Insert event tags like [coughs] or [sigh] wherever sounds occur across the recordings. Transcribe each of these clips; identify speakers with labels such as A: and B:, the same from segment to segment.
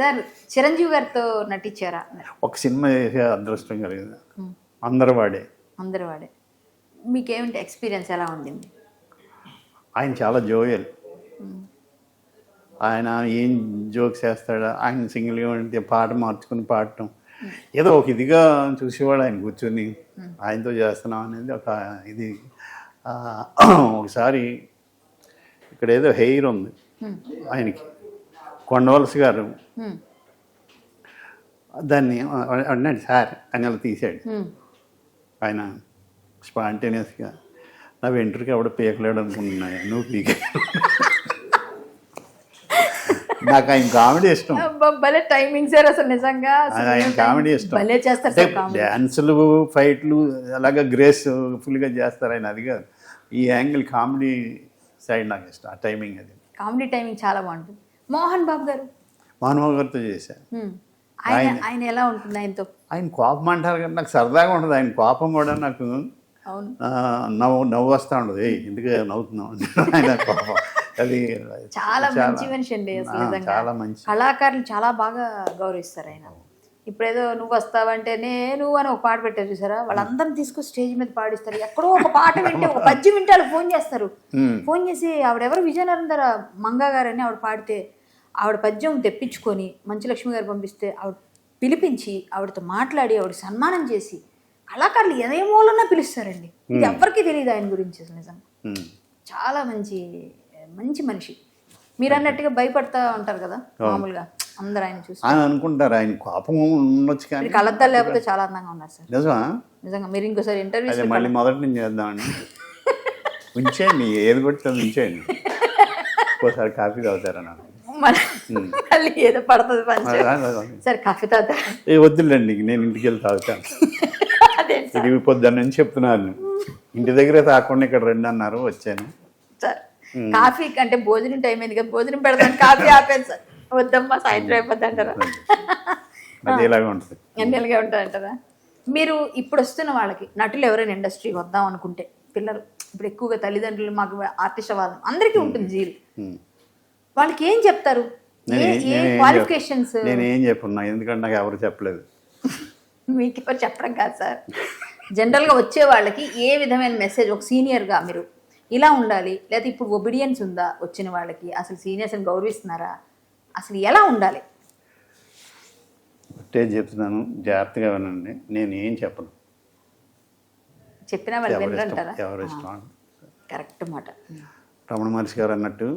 A: Sir Chiranjeevi గారితో నటించారా?
B: ఒక cinema చేసే అదృష్టం కలిగింది. అందరు వాడే
A: అందరు వాడే మీకేమిటి ఎక్స్పీరియన్స్ ఎలా ఉండింది
B: ఆయన చాలా జోయల్. ఆయన ఏం జోక్స్ వేస్తాడా ఆయన సింగిల్గా ఉంటే పాట మార్చుకుని పాడటం. ఏదో ఒక ఇదిగా చూసేవాడు ఆయన కూర్చొని. ఆయనతో చేస్తున్నాం అనేది ఒక ఇది. [clears throat] ఒకసారి ఇక్కడ ఏదో హెయిర్ ఉంది. ఆయనకి. కొండవలసి గారు. దాన్ని అన్నాడు సార్ అని అలా తీసాడు.
A: హ్మ్.
B: ఆయన స్పాంటేనియస్గా నా వెంట్రుకి ఎవడ పీకలేడు అనుకుంటున్నా నువ్వు పీక. నాకు ఆయన కామెడీ ఇష్టం.
A: భలే టైమింగ్ సార్ అసలు నిజంగా.
B: ఆయన కామెడీ ఇష్టం.
A: భలే చేస్తారు
B: డ్యాన్సులు ఫైట్లు అలాగా గ్రేస్ ఫుల్గా చేస్తారు ఆయన అది కాదు. ఈ యాంగిల్ కామెడీ సైడ్ నాకు ఇష్టం ఆ టైమింగ్ అది.
A: కామెడీ టైమింగ్ చాలా బాగుంటుంది. మోహన్ బాబు గారు?
B: మానవ గారితో చేశాను.
A: ఆయన ఆయన. ఎలా ఉంటుంది ఆయనతో?
B: ఆయన కోపం అంటారు కానీ నాకు సరదాగా ఉంటుంది. ఆయన కోపం కూడా నాకు నవ్వు నవ్వు వస్తూ ఉండదు ఎందుకు నవ్వుతున్నావు? ఆయన కోపం. అది
A: చాలా మంచి మనిషి అండి
B: చాలా మంచి.
A: కళాకారులు చాలా బాగా గౌరవిస్తారు ఆయన. ఇప్పుడేదో నువ్వు వస్తావంటే నేను అని ఒక పాట పెట్టారు చూసారా? వాళ్ళందరిని తీసుకొని స్టేజ్ మీద పాడిస్తారు. ఎక్కడో ఒక పాట వింటే ఒక పద్యం వింటే వాళ్ళు ఫోన్ చేస్తారు. ఫోన్ చేసి ఆవిడెవరు? విజయనగరం మంగా గారని ఆవిడ పాడితే ఆవిడ పద్యం తెప్పించుకొని మంచులక్ష్మి గారు పంపిస్తే ఆవిడ పిలిపించి ఆవిడతో మాట్లాడి ఆవిడ సన్మానం చేసి కళాకారులు ఏ మూలన్నా పిలుస్తారండి. ఇది ఎవరికీ తెలియదు ఆయన గురించి అసలు నిజంగా. చాలా మంచి మంచి మనిషి. మీరు అన్నట్టుగా భయపడతా ఉంటారు కదా మామూలుగా అందరు ఆయన చూసి.
B: ఆయన అనుకుంటారు ఆయన కోపం ఉండొచ్చు కానీ.
A: మీరు కళ్ళద్దాలు లేకపోతే చాలా అందంగా ఉన్నారు సార్.
B: నిజమా?
A: నిజంగా మీరు ఇంకోసారి ఇంటర్వ్యూ
B: మళ్ళీ మొదటి నుంచి చేద్దామని. ఉంచేయండి ఏది అది ఉంచేయండి. [laughs] ఒకసారి కాఫీ తాగుతారా నాకు?
A: మళ్ళీ ఏదో పడుతుంది పంచ సరే కాఫీ తాగుతా.
B: ఏ వద్దులేండి నేను ఇంటికి వెళ్ళి తాగుతాను ఇది పొద్దున్న నుంచి చెప్తున్నాను ఇంటి దగ్గరే తాకుండా ఇక్కడ రండి అన్నారు వచ్చాను.
A: సార్ కాఫీ అంటే భోజనం టైం అయింది కదా భోజనం పెడతాను కాఫీ ఆపాను సార్. వద్దమ్మా సాయంత్రం అయిపోద్ది అంటారా
B: ఇలాగే ఉంటుంది.
A: ఎన్నెలుగా ఉంటారంటారా మీరు ఇప్పుడు వస్తున్న వాళ్ళకి నటులు ఎవరైనా ఇండస్ట్రీకి వద్దాం అనుకుంటే పిల్లలు ఇప్పుడు ఎక్కువగా తల్లిదండ్రులు మాకు ఆర్టిస్ట్ అవ్వాలి అందరికీ ఉంటుంది జీల్. వాళ్ళకి ఏం చెప్తారు? క్వాలిఫికేషన్స్
B: నేను ఏం చెప్పున్నా? ఎందుకంటే నాకు ఎవరు చెప్పలేదు.
A: మీకు ఎవరు చెప్పడం కాదు సార్. జనరల్గా వచ్చే వాళ్ళకి ఏ విధమైన మెసేజ్ ఒక సీనియర్గా మీరు ఇలా ఉండాలి లేదా ఇప్పుడు ఒబిడియన్స్ ఉందా వచ్చిన వాళ్ళకి? అసలు సీనియర్స్ని గౌరవిస్తున్నారా? అసలు ఎలా ఉండాలి?
B: ఒకటే చెప్తున్నాను జాగ్రత్తగా వినండి. నేను ఏం చెప్పను.
A: చెప్పినా వాళ్ళు
B: ఎవరి ఇష్టం?
A: కరెక్ట్ మాట.
B: రమణ మహర్షి గారు అన్నట్టు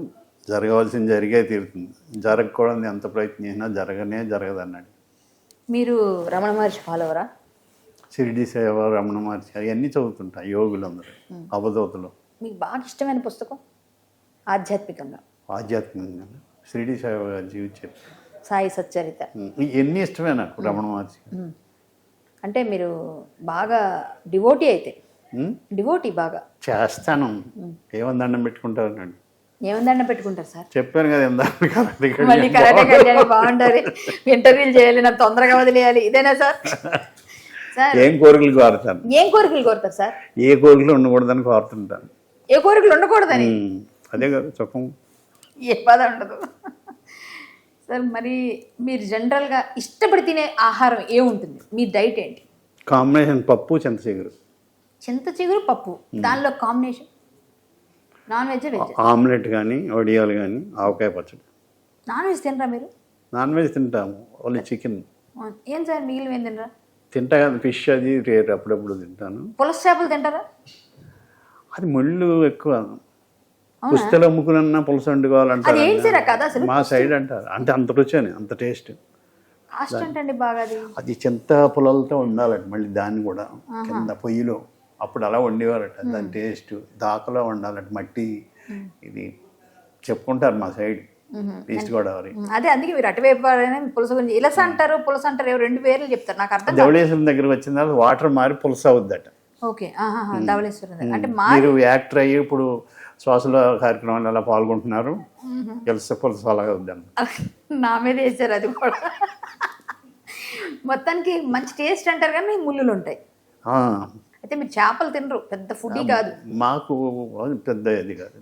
B: జరగవలసింది జరిగే తీరుతుంది. జరగకూడదు ఎంత ప్రయత్నం చేసినా జరగనే జరగదు అన్నాడు
A: మీరు రమణ మహర్షి ఫాలోవరా
B: షిరిడి సేవ రమణ మహర్షి అవన్నీ చదువుతుంటా యోగులు అందరూ అవధూతలు.
A: మీకు బాగా ఇష్టమైన పుస్తకం? ఆధ్యాత్మికంగా.
B: ఆధ్యాత్మికంగా షిరిడి సేవ గారి జీవితం.
A: సాయి సచ్చరిత.
B: ఎన్ని ఇష్టమే నాకు రమణ మహర్షి.
A: అంటే మీరు బాగా డివోటీ అయితే. డివోటీ బాగా.
B: చేస్తాను. ఏమని దండం పెట్టుకుంటారు
A: ఏమందండ పెట్టుకుంటారు సార్?
B: చెప్పాను కదా ఇందాక
A: మళ్ళీ కరాటే కళ్యాణి బాగుంటారు ఇంటర్వ్యూలు చేయాలి నాకు తొందరగా వదిలేయాలి. ఇదేనా సార్? సార్.
B: ఏం కోరికలు కోరుతాను
A: ఏం కోరికలు కోరుతారు సార్?
B: ఏ కోరికలు ఉండకూడదని కోరుతుంటాను.
A: ఏ కోరికలు ఉండకూడదని?
B: అదే కదా సుఖం
A: ఏ బాధ ఉండదు. సార్ మరి మీరు జనరల్గా ఇష్టపడి తినే ఆహారం ఏముంటుంది? మీ డైట్ ఏంటి?
B: కాంబినేషన్ పప్పు చింతచిగురు.
A: చింత చిగురు పప్పు దానిలో combination? Non veg. Veg
B: omelette కానీ వడియాలు కానీ ఆవకాయ పచ్చడి.
A: నాన్ వెజ్ తినరా మీరు?
B: నాన్ వెజ్ తింటాము ఓన్లీ చికెన్.
A: ఏం సార్ మిగిలిన ఏం తినరా?
B: తింటా కదా ఫిష్ అది రేట్ అప్పుడప్పుడు తింటాను.
A: పులస చేపలు తింటారా?
B: అది ముళ్ళు ఎక్కువ. పుస్తలు అమ్ముకున్న పులుసు వండుకోవాలంటారు మా సైడ్ అంటారు. అంటే అంత రుచి అని అంత టేస్ట్.
A: అది?
B: చింత పొలాలతో ఉండాలండి మళ్ళీ దాన్ని కూడా కింద పొయ్యిలో. అప్పుడు అలా వండేవారట. దాని టేస్ట్ దాకలో వండాలంట మట్టి ఇది చెప్పుకుంటారు మా సైడ్ ఈస్ట్ గోదావరి.
A: అదే అందుకే మీరు అటువైపు పులస గురించి ఇలస అంటారు పులస అంటారు రెండు పేర్లు చెప్తారు నాకు అర్థం
B: ధవళేశ్వరం దగ్గరికి వచ్చిన తర్వాత వాటర్ మారి పులుసు అవుద్దట.
A: ఓకే ధవళేశ్వరం దగ్గర. అంటే
B: మీరు యాక్టర్ అయ్యి ఇప్పుడు శ్వాసల కార్యక్రమాలు అలా పాల్గొంటున్నారు. గెలిస్తే పులుసు అలాగే అవుద్దండి [laughs]
A: నా మీద వేసారు అది కూడా. మొత్తానికి మంచి టేస్ట్ అంటారు కానీ ముళ్ళులు ఉంటాయి. అయితే మీరు చేపలు తినరు. పెద్ద ఫుడీ కాదు.
B: మాకు పెద్ద ఇది కాదు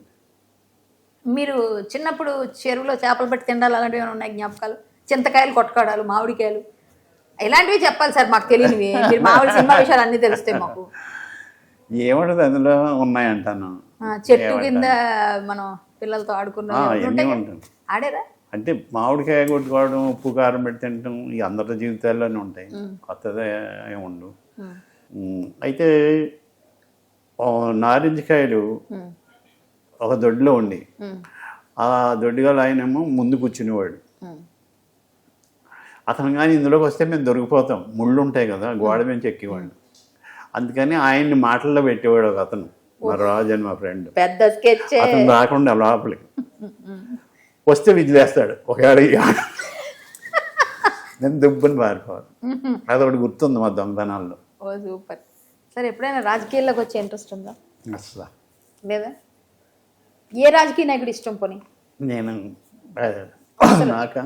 A: మీరు చిన్నప్పుడు చెరువులో చేపలు పట్టి తినాలి అలాంటివి ఏమైనా ఉన్నాయి జ్ఞాపకాలు? చింతకాయలు కొట్టుకోవడాలు మామిడికాయలు. ఇలాంటివి చెప్పాలి సార్ మాకు తెలియనివి. మీరు మామిడి సినిమా విషయాలు అన్నీ తెలుస్తాయి మాకు.
B: ఏముంటది అందులో? ఉన్నాయంటాను.
A: చెట్టు కింద మనం పిల్లలతో ఆడుకున్న
B: ఆ, ఇవన్నీ ఉంటాయి?
A: ఆడారా?
B: అంటే మామిడికాయ కొట్టుకోవడం ఉప్పు కారం పెట్టి తినటం ఈ అందరి జీవితాల్లోనే ఉంటాయి. కొత్తదే ఉండవు
A: ఉమ్,
B: అయితే ఆ నారింజకాయలు
A: ఉమ్,
B: ఒక దొడ్లో ఉండి ఆ దొడ్డిగా ఆయనేమో ముందు కూర్చునేవాడు. అతను కానీ ఇందులోకి వస్తే మేము దొరికిపోతాం. ముళ్ళు ఉంటాయి కదా గోడ నుంచి ఎక్కేవాడు అందుకని ఆయన్ని మాటల్లో పెట్టేవాడు ఒక అతను మా రాజు అని మా ఫ్రెండ్.
A: పెద్ద స్కెచ్
B: అతను రాకుండా లోపలికి. వస్తే విజిలేస్తాడు. ఒకవేళ నేను దుబ్బని పారిపోవాలి. అదొకటి గుర్తుంది మా దొంగతనాల్లో.
A: ఓ సూపర్. సార్ ఎప్పుడైనా రాజకీయాల్లోకి వచ్చే ఇంట్రెస్ట్ ఉందా?
B: అసలు
A: లేదా? ఏ రాజకీయ నాయకుడు ఇష్టం పోనీ?
B: నేను నాక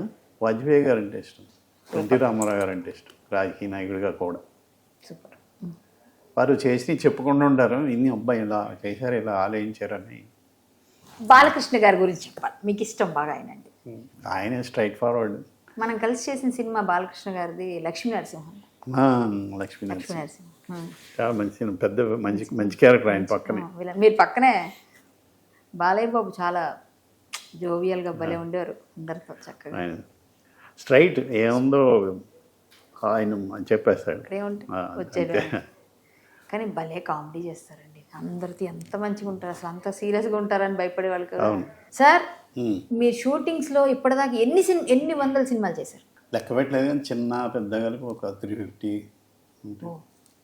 B: వాజ్పేయి గారు అంటే ఇష్టం ఎన్టీ రామారావు గారు అంటే ఇష్టం. రాజకీయ నాయకుడిగా కూడా.
A: సూపర్.
B: వారు చేసి చెప్పుకుంటూ ఉంటారు ఇన్ని అబ్బాయి ఇలా చేశారు ఇలా ఆలోచించారని.
A: బాలకృష్ణ గారి గురించి చెప్పాలి. మీకు ఇష్టం బాగా ఆయన అంటే
B: ఆయన స్ట్రైట్ ఫార్వర్డ్.
A: మనం కలిసి చేసిన సినిమా బాలకృష్ణ గారిది లక్ష్మీ నరసింహం
B: లక్ష్మీ
A: నరసింహం.
B: చాలా మంచి పెద్ద మంచి మంచి క్యారెక్టర్ ఆయన పక్కనే.
A: మీరు పక్కనే. బాలయ్య బాబు చాలా జోవియల్గా భలే ఉండేవారు అందరితో చక్కగా.
B: ఆయన స్ట్రైట్ ఏముందో ఆయన చెప్పేస్తాడు. అంతే.
A: కానీ భలే కామెడీ చేస్తారండి. అందరితో ఎంత మంచిగా ఉంటారు అసలు అంత సీరియస్గా ఉంటారని భయపడే వాళ్ళు కదా.
B: అవును.
A: సార్. మీ షూటింగ్స్లో ఇప్పటిదాకా ఎన్ని సిన్ ఎన్ని వందల సినిమాలు చేశారు?
B: లెక్క పెట్టలేదు కానీ చిన్న పెద్ద కలిపి ఒక త్రీ ఫిఫ్టీ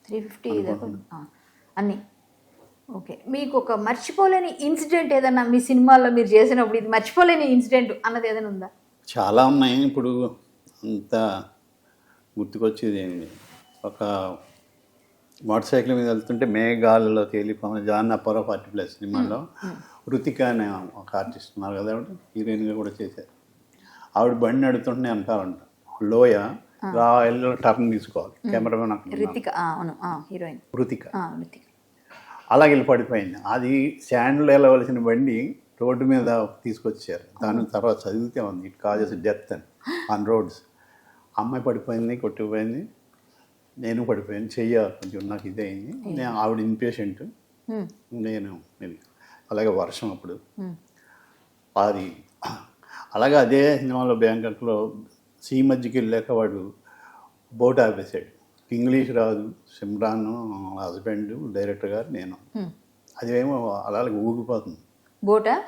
A: త్రీ ఫిఫ్టీ అన్నీ. ఓకే. మీకు ఒక మర్చిపోలేని ఇన్సిడెంట్ ఏదన్నా మీ సినిమాల్లో మీరు చేసినప్పుడు ఇది మర్చిపోలేని ఇన్సిడెంట్ అన్నది ఏదైనా ఉందా?
B: చాలా ఉన్నాయి. ఇప్పుడు అంత గుర్తుకొచ్చేది లేదు. ఒక మోటార్ సైకిల్ మీద వెళ్తుంటే మేఘాలలో తేలిపోయిన జాన్ అప్పారావు ఫార్టీ ప్లస్ సినిమాలో రుతిక అనే ఒక ఆర్టిస్ట్ ఉన్నారు కదా ఆవిడ హీరోయిన్గా కూడా చేశారు. ఆవిడ బండి నడుతుంటే వెనకాలంట లోయ టర్న్ తీసుకోవాలి. కెమెరామెన్.
A: రితిక అవును. హీరోయిన్.
B: రుతిక అలాగే వెళ్ళి పడిపోయింది. అది శాండ్లో వెళ్ళవలసిన బండి రోడ్డు మీద తీసుకొచ్చారు. దాని తర్వాత చదివితే ఉంది. ఇట్ కాజెస్ డెత్ అని. [gasps] ఆన్ రోడ్స్ అమ్మాయి పడిపోయింది కొట్టుకుపోయింది. నేను పడిపోయాను. చెయ్య కొంచెం నాకు ఇదే అయింది నేను ఆవిడ ఇన్పేషెంట్ నేను నేను. అలాగే వర్షం అప్పుడు. అది అలాగే అదే సినిమాలో బ్యాంకాక్లో సీ మధ్యకి వెళ్ళాక వాడు బోట్ ఆపేశాడు. ఇంగ్లీష్ రాదు సిమ్రాన్ హస్బెండ్ డైరెక్టర్ గారు నేను. అదేమో అలాగే ఊగిపోతుంది.
A: బోటా?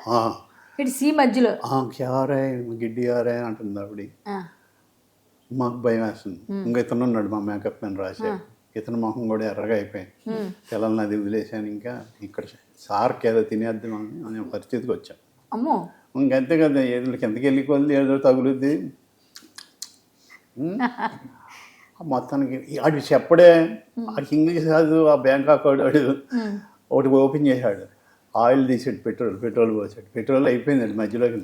A: ఇటు సీ మధ్యలో
B: ఆ, క్యారే గిడ్డి ఆరే అంటుంది ఆవిడ.
A: ఆ,
B: మాకు భయం వేస్తుంది. ఇంకా ఇతను ఉన్నాడు మా మేకప్ మ్యాన్ రాశాడు. ఇతను మొహం కూడా ఎర్రగా అయిపోయింది. పిల్లల్ని అది వదిలేశాను ఇంకా ఇక్కడ సార్కి ఏదో తినేద్దాం అని పరిస్థితికి వచ్చాం.
A: అమ్మో.
B: ఇంకంతే కదా ఏదో కిందకి వెళ్ళి కొద్ది ఏదో తగులుద్ది. మొత్తానికి ఆడు చెప్పడే ఆడికి ఇంగ్లీష్ కాదు ఆ బ్యాంకాక్ వాడు వాడు ఒకటి ఓపెన్ చేశాడు. ఆయిల్ తీసాడు పెట్రోల్ పెట్రోల్ పోసాడు. పెట్రోల్ అయిపోయిందండి మధ్యలోకి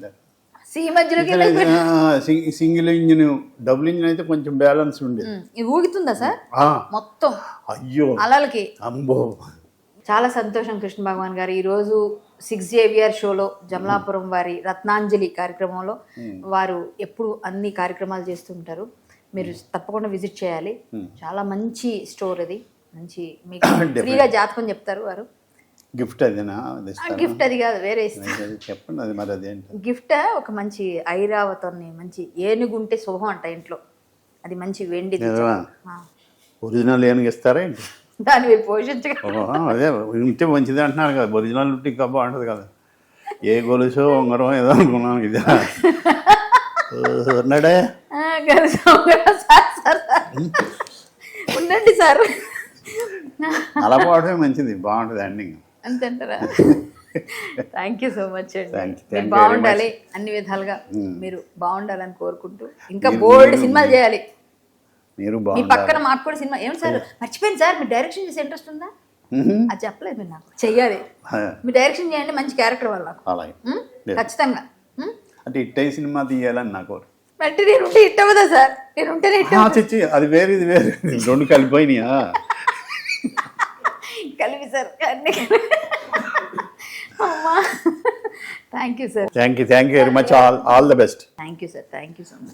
B: సింగిల్ ఇంజిన్ డబుల్ ఇంజిన్ అయితే కొంచెం బ్యాలెన్స్ ఉండేది
A: ఊగుతుందా సార్? మొత్తం.
B: అయ్యో.
A: అలలకి.
B: అంబో
A: చాలా సంతోషం కృష్ణ భగవాన్ గారు. ఈరోజు సిక్స్ జేవియర్ షోలో జమలాపురం వారి రత్నాంజలి కార్యక్రమంలో వారు ఎప్పుడు అన్ని కార్యక్రమాలు చేస్తుంటారు మీరు తప్పకుండా విజిట్ చేయాలి. చాలా మంచి స్టోర్ అది. మంచి మీకు [coughs] ఫ్రీగా జాతకం చెప్తారు వారు.
B: గిఫ్ట్ అదేనా?
A: గిఫ్ట్ అది కాదు వేరే
B: చెప్పండి అది మరి అదేంటి
A: గిఫ్ట్ ఒక మంచి ఐరావతాన్ని మంచి ఏనుగుంటే శుభం అంట ఇంట్లో. అది మంచి ఆ.
B: ఒరిజినల్ ఏనుగు ఇస్తారా ఏంటి?
A: దాన్ని మీరు పోషించగల
B: ఓ, అదే ఉంటే మంచిది అంటున్నారు కదా. ఒరిజినల్ ఉంటే ఇంకా బాగుంటుంది కదా. ఏ గొలుసో [laughs] ఉంగరం ఏదో అనుకున్నాను ఇదే. ఉన్నాడే.
A: ఉండండి సార్.
B: అలా పోవడమే మంచిది బాగుంటుంది ఎండింగ్
A: అంతేంటారా? థ్యాంక్ యూ సో మచ్ అండి. బాగుండాలి అన్ని విధాలుగా. మీరు బాగుండాలని కోరుకుంటూ ఇంకా బోల్డ్ సినిమాలు చేయాలి.
B: మీరు
A: మీ పక్కన మాకు కూడా సినిమా ఏం సార్? మర్చిపోయింది సార్ మీరు డైరెక్షన్ చేసే ఇంట్రెస్ట్ ఉందా. అది చెప్పలేదు మీరు నాకు. చెయ్యాలి. మీరు డైరెక్షన్ చేయండి మంచి క్యారెక్టర్ వల్ల. ఖచ్చితంగా?
B: అంటే ఇట్టే సినిమా తీయాలని నాకు.
A: అంటే నేను ఉంటే హిట్ అవ్వదా సార్? నేను ఉంటేనే
B: చిచ్చి అది వేరు ఇది వేరు. రెండు కలిపోయినాయా
A: కలిపి సార్. అన్ని అమ్మా. Thank you sir
B: thank you thank you very much all all the best
A: thank you sir thank you so much